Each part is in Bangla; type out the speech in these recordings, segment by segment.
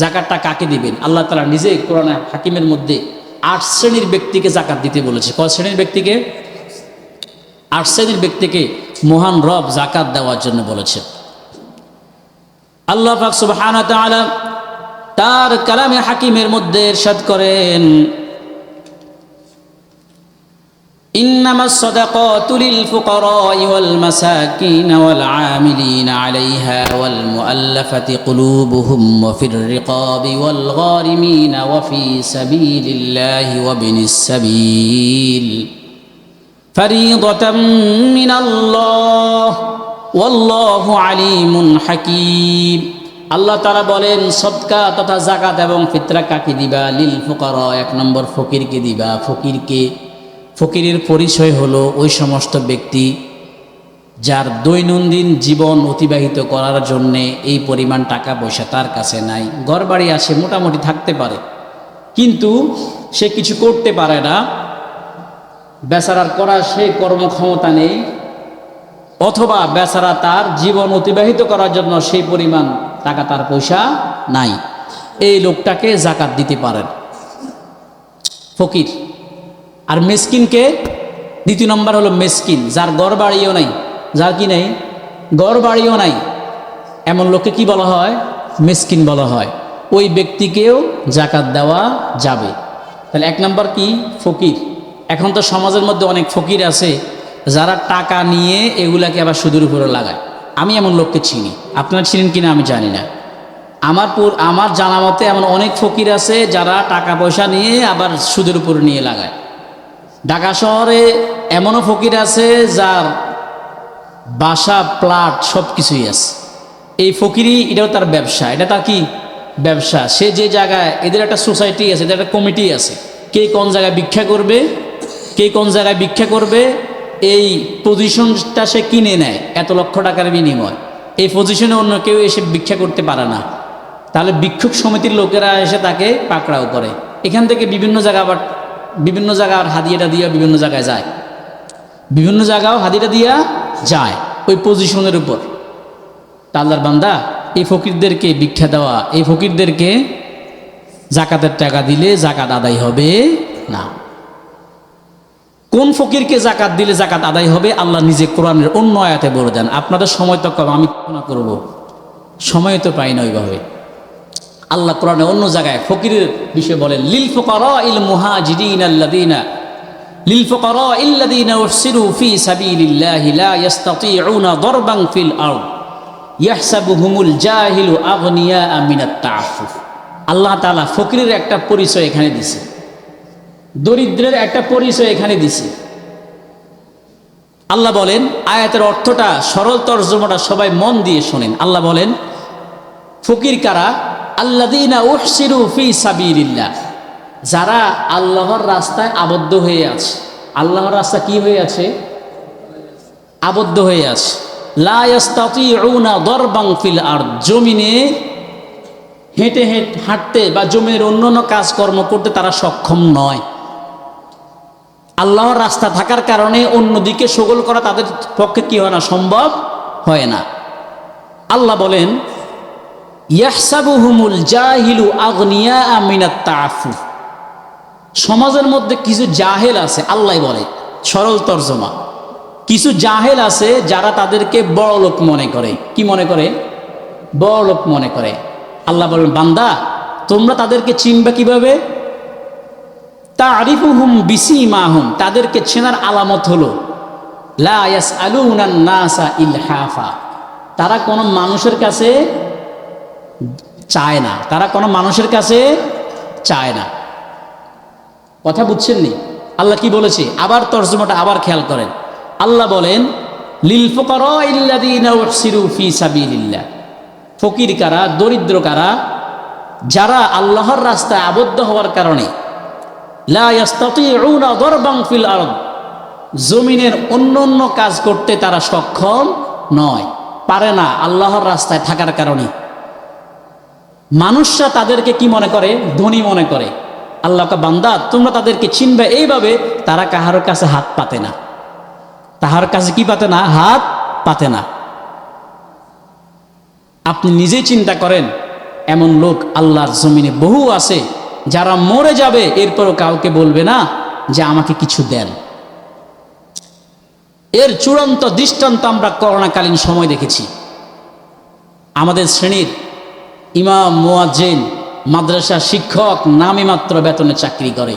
জাকাতটা কাকে দিবেন? আল্লাহ তালা নিজে কোরআন হাকিমের মধ্যে আট শ্রেণির ব্যক্তিকে জাকাত দিতে বলেছে। কয় শ্রেণির ব্যক্তিকে? আট শ্রেণির ব্যক্তিকে মহান রব জাকাত দেওয়ার জন্য বলেছে। আল্লাহ তার কালামে হাকিমের মধ্যে ইরশাদ করেন إنما الصدقات للفقراء والمساكين والعاملين عليها والمؤلفة قلوبهم وفي الرقاب والغارمين وفي سبيل الله وابن السبيل فريضة من الله والله عليم حكيم আল্লাহ তারা বলেন সদকা তথা জাকাত এবং ফিতরা কাকে দিবা লিল ফুকারা এক নম্বর ফকিরকে দিবা ফকিরকে ফকিরের পরিচয় হলো ওই সমস্ত ব্যক্তি যার দৈনন্দিন জীবন অতিবাহিত করার জন্যে এই পরিমাণ টাকা পয়সা তার কাছে নাই। ঘর বাড়ি আসে, মোটামুটি থাকতে পারে। কিন্তু সে কিছু করতে পারে না। বেচারার করার সে কর্মক্ষমতা নেই। অথবা বেচারা তার জীবন অতিবাহিত করার জন্য সেই পরিমাণ টাকা তার পয়সা নাই। এই লোকটাকে জাকাত দিতে পারেন। ফকির আর মেসকিনকে দ্বিতীয় নম্বর হলো মেসকিন, যার গড় বাড়িও নাই। যার কি নেই? গড় বাড়িও নাই। এমন লোককে কি বলা হয়? মেসকিন বলা হয়। ওই ব্যক্তিকেও জাকাত দেওয়া যাবে। তাহলে এক নম্বর কি? ফকির। এখন তো সমাজের মধ্যে অনেক ফকির আছে, যারা টাকা নিয়ে এগুলাকে আবার সুদের উপরে লাগায়। আমি এমন লোককে চিনি। আপনারা চিনেন কিনা আমি জানি না। আমার পুর, আমার জানা মতে এমন অনেক ফকির আছে যারা টাকা পয়সা নিয়ে আবার সুদের উপরে নিয়ে লাগায়। ঢাকা শহরে এমনও ফকির আছে যার বাসা, প্লাট সব কিছুই আছে। এই ফকিরই এটাও তার ব্যবসা। এটা তার কি? ব্যবসা। সে যে জায়গায়, এদের একটা সোসাইটি আছে, এদের একটা কমিটি আছে। কে কোন জায়গায় ভিক্ষা করবে, কে কোন জায়গায় ভিক্ষা করবে, এই পজিশনটা সে কিনে নেয়, এত লক্ষ টাকার বিনিময়। এই পজিশনে অন্য কেউ এসে ভিক্ষা করতে পারে না। তাহলে ভিক্ষুক সমিতির লোকেরা এসে তাকে পাকড়াও করে। এখান থেকে বিভিন্ন জায়গা আবার বিভিন্ন জায়গা আর হাদিয়াটা দিয়া বিভিন্ন জায়গায় যায়। বিভিন্ন জায়গাও হাদিটা দিয়া যায় ওই পজিশনের উপর। তাল্লার বান্দা, এই ফকিরদেরকে ভিক্ষা দেওয়া, এই ফকিরদেরকে জাকাতের টাকা দিলে জাকাত আদায় হবে না। কোন ফকিরকে জাকাত দিলে জাকাত আদায় হবে, আল্লাহ নিজে কোরআনের অন্য আয়াতে বলে দেন। আপনাদের সময় তো কম, আমি করব। সময় তো পাই না ওইভাবে। আল্লাহ কোরআনে অন্য জায়গায় ফকিরের বিষয়ে বলেন, লিল ফকরা ইল মুহাজিরিন আল্লাদিনা লিল ফকরা ইল্লাদিনা উরসিলু ফি সাবিলিল্লাহি লা ইস্তাতিউনা দরবান ফিল আরদ, ইয়াহসাবুহুমুল জাহিলু আগনিয়া মিনাত তাআফফুফ। আল্লাহ তাআলা ফকিরের একটা পরিচয় এখানে দিছে, দরিদ্রের একটা পরিচয় এখানে দিছে। আল্লাহ বলেন, আয়াতের অর্থটা সরল তর্জমাটা সবাই মন দিয়ে শোনেন। আল্লাহ বলেন, ফকির কারা? আল্লাদিনা উহসিরু ফি সাবিলিল্লাহ। যারা আল্লাহর রাস্তায় আবদ্ধ হয়ে আছে। আল্লাহর রাস্তা কি হয়ে আছে? আবদ্ধ হয়ে আছে। লা ইয়াস্তাতিউনা দরবাং ফিল আর জমিনে হেঁটে হেঁটে হাঁটতে বা জমির অন্য অন্য কাজকর্ম করতে তারা সক্ষম নয়। আল্লাহর রাস্তা থাকার কারণে অন্যদিকে সগোল করা তাদের পক্ষে কি হয় না? সম্ভব হয় না। আল্লাহ বলেন ইয়াহসাবুহুমুল জাহিলু আগনিয়া আমিনাত তাআফুফ। সমাজের মধ্যে কিছু জাহেল আছে, আল্লাহ বলে, সরল তর্জমা। কিছু জাহেল আছে যারা তাদেরকে বড় লোক মনে করে। কি মনে করে? বড় লোক মনে করে। আল্লাহ বলেন, বান্দা, তোমরা তাদেরকে চিনবে কীভাবে? তা আরিফুহুম বিসি মাহুম তাদেরকে চেনার আলামত হলো, লা ইয়াস আলুনান নাসা ইলহাফা। তারা কোনো মানুষের কাছে চায় না। তারা কোনো মানুষের কাছে চায় না। কথা বুঝছেন নি? আল্লাহ কি বলেছে? আবার তর্জমাটা আবার খেয়াল করেন। আল্লাহ বলেন ফুকারা কারা, দরিদ্র কারা, যারা আল্লাহর রাস্তায় আবদ্ধ হওয়ার কারণে জমিনের অন্য অন্য কাজ করতে তারা সক্ষম নয়, পারে না আল্লাহর রাস্তায় থাকার কারণে। মানুষরা তাদেরকে কি মনে করে? ধনী মনে করে। আল্লাহকে বান্দা, তোমরা তাদেরকে চিনবে এইভাবে, তারা কাহার কাছে হাত পাতে না। তাহার কাছে কি পাতে না? হাত পাতে না। আপনি নিজেই চিন্তা করেন, এমন লোক আল্লাহর জমিনে বহু আছে, যারা মরে যাবে, এরপরও কাউকে বলবে না যে আমাকে কিছু দেন। এর চূড়ান্ত দৃষ্টান্ত আমরা করোনাকালীন সময় দেখেছি। আমাদের শ্রেণির ইমাম, মোয়াজ্জেন, মাদ্রাসা শিক্ষক নামে মাত্র বেতনে চাকরি করে।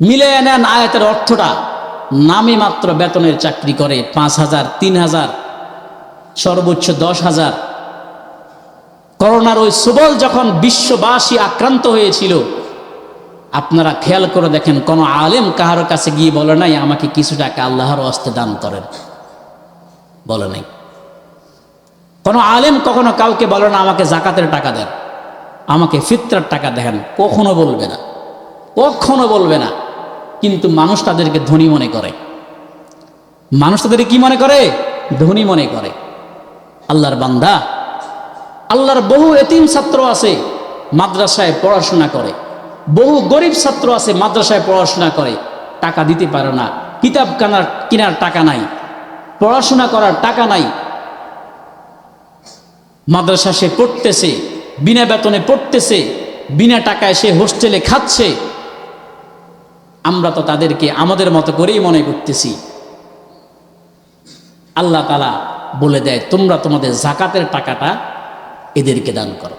মিলে নেন আয়াতের অর্থটা নামে মাত্র বেতনের চাকরি করে, পাঁচ হাজার, তিন হাজার, সর্বোচ্চ দশ হাজার। করোনার ওই সুবল যখন বিশ্ববাসী আক্রান্ত হয়েছিল, আপনারা খেয়াল করে দেখেন, কোন আলেম কাহার কাছে গিয়ে বলে নাই, আমাকে কিছু টাকা আল্লাহর অস্তে দান করেন। বলে নাই। কোনো আলেম কখনো কাউকে বলে না, আমাকে জাকাতের টাকা দেন, আমাকে ফিতরার টাকা দেন। কখনো বলবে না, কখনো বলবে না। কিন্তু মানুষ তাদেরকে ধনী মনে করে। মানুষ তাদেরকে কি মনে করে? ধনী মনে করে। আল্লাহর বান্দা, আল্লাহর বহু এতিম ছাত্র আছে, মাদ্রাসায় পড়াশোনা করে। বহু গরিব ছাত্র আছে, মাদ্রাসায় পড়াশোনা করে। টাকা দিতে পারে না কিতাব কেনার কেনার টাকা নাই, পড়াশোনা করার টাকা নাই মাদ্রাসা সে পড়তেছে, বিনা বেতনে পড়তেছে, বিনা টাকায় সে হোস্টেলে খাচ্ছে। আমরা তো তাদেরকে আমাদের মতো করেই মনে করতেছি। আল্লাহ তালা বলে দেয়, তোমরা তোমাদের জাকাতের টাকাটা এদেরকে দান করো।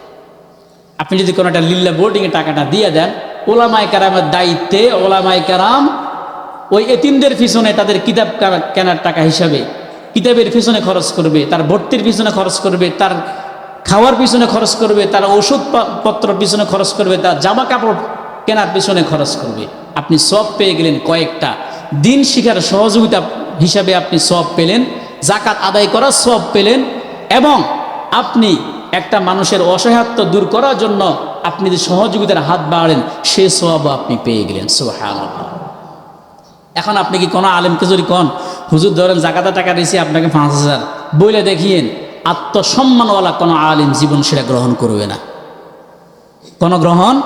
আপনি যদি কোনো একটা লিল্লা বোর্ডিংয়ে টাকাটা দিয়ে দেন ওলামাই কারামের দায়িত্বে ওলামাই কারাম ওই এতিমদের পিছনে তাদের কিতাব কেনার টাকা হিসাবে কিতাবের পিছনে খরচ করবে, তার ভর্তির পিছনে খরচ করবে, তার খাওয়ার পিছনে খরচ করবে, তার ওষুধপত্র পিছনে খরচ করবে, তার জামা কাপড় কেনার পিছনে খরচ করবে। আপনি সব পেয়ে গেলেন কয়েকটা। দিন শিখার সহযোগিতা হিসাবে আপনি সব পেলেন, জাকাত আদায় করার সব পেলেন এবং আপনি একটা মানুষের অসহায়ত্ব দূর করার জন্য আপনি যে সহযোগিতার হাত বাড়েন সে সব আপনি পেয়ে গেলেন। সুবহানাল্লাহ। এখন আপনি কি কোনো আলেমকে যদি কন হুজুর ধরেন জাকাতা টাকা দিয়েছি, আপনাকে পাঁচ হাজার। বইলে দেখিয়েন, আত্মসম্মানওয়ালা কোনো আলিম জীবন সেটা গ্রহণ করবে না। কোনো গ্রহণ?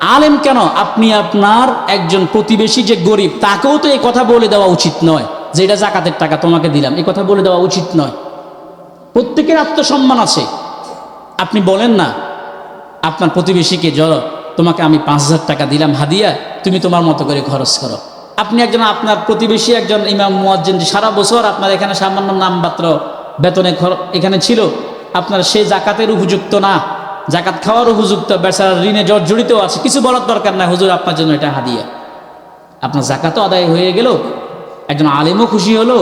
আলেম কেন? আপনি আপনার একজন প্রতিবেশী যে গরিব, তাকেও তো এই কথা বলে দেওয়া উচিত নয় যে এটা জাকাতের টাকা তোমাকে দিলাম। এই কথা বলে দেওয়া উচিত নয়। প্রত্যেকের আত্মসম্মান আছে। আপনি বলেন না, আপনার প্রতিবেশীকে জড় তোমাকে আমি পাঁচ হাজার টাকা দিলাম হাদিয়া, তুমি তোমার মতো করে খরচ করো। আপনি একজন আপনার প্রতিবেশী একজন ইমাম মুয়াজ্জিন, সারা বছর আপনার এখানে সামান্য নামমাত্র বেতনে এখানে ছিল। আপনার সে জাকাতের উপযুক্ত না। জাকাত খাওয়ার উপযুক্ত বেচারা ঋণে জর্জরিত আছে। কিছু বলার দরকার নাই, হুজুর, আপনার জন্য এটা হাদিয়া। আপনার জাকাতও আদায় হয়ে গেল, একজন আলেমও খুশি হলো,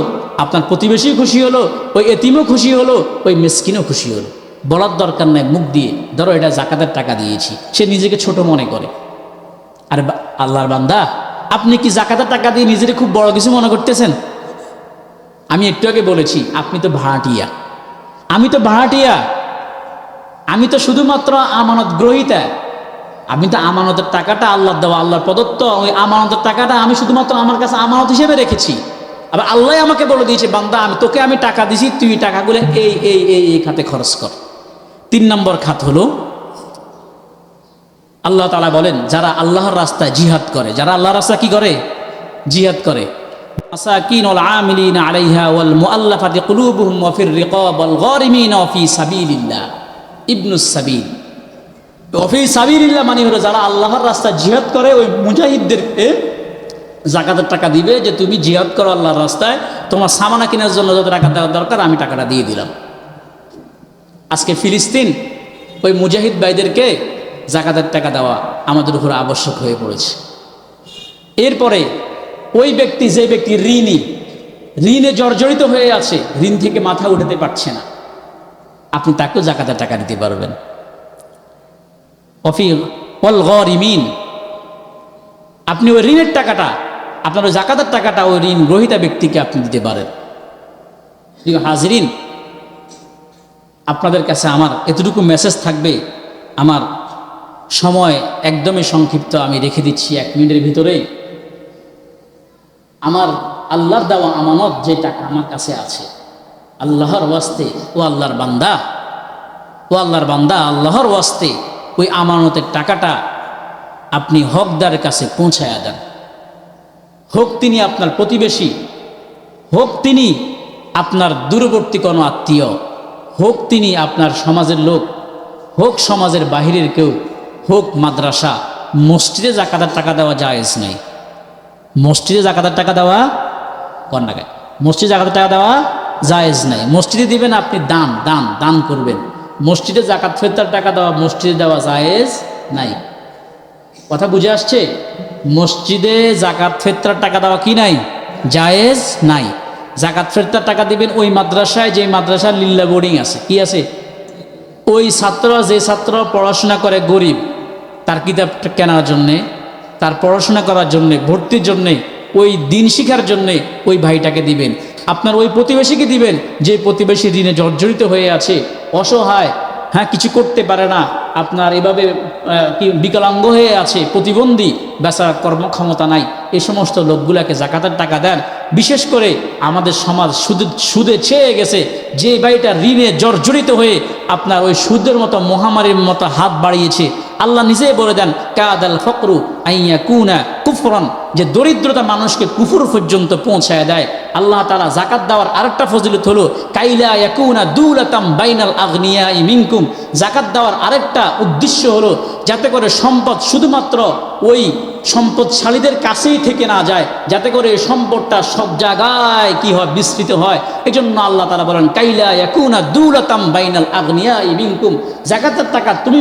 আপনার প্রতিবেশী খুশি হলো, ওই এতিমও খুশি হলো, ওই মেসকিনও খুশি হলো। বলার দরকার নাই, মুখ দিয়ে, ধরো এটা জাকাতের টাকা দিয়েছি, সে নিজেকে ছোট মনে করে। আর আল্লাহর বান্দা আপনি কি জাকাতের টাকা দিয়ে নিজেকে খুব বড় কিছু মনে করতেছেন? আমি একটু আগে বলেছি, আপনি তো ভাড়াটিয়া। আমি তো ভাড়াটিয়া। আমি তো শুধুমাত্র আমানত গ্রহিতা। আমি তো আমানতের টাকাটা আল্লাহ দেওয়া, আল্লাহর প্রদত্ত, ওই আমানতের টাকাটা আমি শুধুমাত্র আমার কাছে আমানত হিসেবে রেখেছি। আবার আল্লাহ আমাকে বলে দিয়েছে, বান্দা, আমি তোকে আমি টাকা দিছি, তুই টাকাগুলো এই এই এই এই খাতে খরচ কর। তিন নম্বর খাত হলো আল্লাহ তালা বলেন, যারা আল্লাহর রাস্তায় জিহাদ করে, যারা আল্লাহর রাস্তা কি করে? জিহাদ করে। মাসাকিন ওয়াল আমিলিন আলাইহা ওয়াল মুআল্লাফাতি কুলুবুহুম ওয়া ফির রিকাব ওয়াল গারিমিন ওয়া ফি সাবিলিল্লাহ। ইবনুস সাবিল। অফি সাবিরিল্লাহ মানে হলো যারা আল্লাহর রাস্তায় জিহাদ করে, ওই মুজাহিদদেরকে জাকাতের টাকা দিবে যে তুমি জিহাদ করো আল্লাহর রাস্তায়, তোমার সামানা কেনার জন্য যত টাকা দেওয়ার দরকার, আমি টাকাটা দিয়ে দিলাম। আজকে ফিলিস্তিন, ওই মুজাহিদ ভাইদেরকে জাকাতের টাকা দেওয়া আমাদের উপর আবশ্যক হয়ে পড়েছে। এরপরে ওই ব্যক্তি, যে ব্যক্তি ঋণী, ঋণে জর্জরিত হয়ে আছে, ঋণ থেকে মাথা উঠাতে পারছে না। আপনি তাকেও জাকাতের টাকা দিতে পারবেন। অফি অল আপনি ওই ঋণের টাকাটা, আপনার ওই জাকাতের টাকাটা ওই ঋণ গ্রহিতা ব্যক্তিকে আপনি দিতে পারেন। হাজরিন, আপনাদের কাছে আমার এতটুকু মেসেজ থাকবে, আমার সময় একদমই সংক্ষিপ্ত আমি রেখে দিচ্ছি এক মিনিটের ভিতরেই আমার আল্লাহর দেওয়া আমানত যে টাকা আমার কাছে আছে, আল্লাহর ওয়াস্তে ও আল্লাহর বান্দা, ও আল্লাহর বান্দা, আল্লাহর ওয়াস্তে ওই আমানতের টাকাটা আপনি হকদারের কাছে পৌঁছায়া দেন। হোক তিনি আপনার প্রতিবেশী, হোক তিনি আপনার দূরবর্তী কোনো আত্মীয়, হোক তিনি আপনার সমাজের লোক, হোক সমাজের বাহিরের কেউ হোক মাদ্রাসা, মসজিদে জাকাতের টাকা দেওয়া জায়েজ নেই। মসজিদে জাকাতের টাকা দেওয়া কন্যাকায় মসজিদে জাকাতের টাকা দেওয়া জায়েজ নাই। মসজিদে দিবেন আপনি দান দান দান করবেন। মসজিদে জাকাত ফেরতার টাকা দেওয়া মসজিদে দেওয়া জায়েজ নাই। কথা বুঝে আসছে? মসজিদে জাকাত ফেরতার টাকা দেওয়া কি নাই? জায়েজ নাই। জাকাত ফেরতার টাকা দিবেন ওই মাদ্রাসায় যে মাদ্রাসার লিল্লা বোর্ডিং আছে। কি আছে? ওই ছাত্ররা, যে ছাত্র পড়াশোনা করে গরিব তার কিতাব কেনার জন্যে, তার পড়াশোনা করার জন্যে, ভর্তির জন্যে, ওই দিন শিখার জন্যে ওই ভাইটাকে দিবেন। আপনার ওই প্রতিবেশীকে দিবেন, যে প্রতিবেশী ঋণে জর্জরিত হয়ে আছে, অসহায় হ্যাঁ কিছু করতে পারে না, আপনার এভাবে কি বিকলাঙ্গ হয়ে আছে, প্রতিবন্ধী বেচার কর্মক্ষমতা নাই, এ সমস্ত লোকগুলাকে জাকাতের টাকা দেন। বিশেষ করে আমাদের সমাজ সুদে সুদে ছেয়ে গেছে, যে বাড়িটা ঋণে জর্জরিত হয়ে আপনার ওই সুদের মতো মহামারীর মতো হাত বাড়িয়েছে আল্লাহ নিজেই বলে দেন যে দরিদ্রতা মানুষকে কুফুর পর্যন্ত পৌঁছায় দেয়। আল্লাহ তালা জাকাত দেওয়ার আরেকটা ফজিলত হলো, কাইলা ইয়াকুনা দুলাতাম বাইনাল আগনিয়া মিনকুম। জাকাত দেওয়ার আরেকটা উদ্দেশ্য হলো, যাতে করে সম্পদ শুধুমাত্র ওই সম্পদশালীদের কাছেই থেকে না যায়, যাতে করে এই সম্পদটা সব জায়গায় কি হয়, বিস্তৃত হয়। এই জন্য আল্লাহ তালা বলেন, কাইলা ইয়াকুনা দুলাতাম বাইনাল আগনিয়া মিনকুম। জাকাতের টাকা তুমি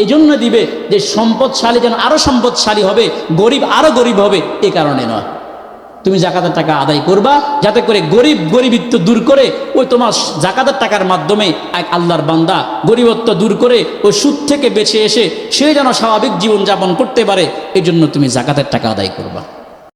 এই জন্য দিবে যে সম্পদশালী যেন আরও সম্পদশালী হবে, গরিব আরও গরিব হবে, এ কারণে নয়। তুমি জাকাতের টাকা আদায় করবা, যাতে করে গরিব গরিবিত্ব দূর করে, ওই তোমার জাকাতের টাকার মাধ্যমে এক আল্লাহর বান্দা গরিবত্ব দূর করে, ওই সুদ থেকে বেঁচে এসে সে যেন স্বাভাবিক জীবনযাপন করতে পারে এই জন্য তুমি জাকাতের টাকা আদায় করবা।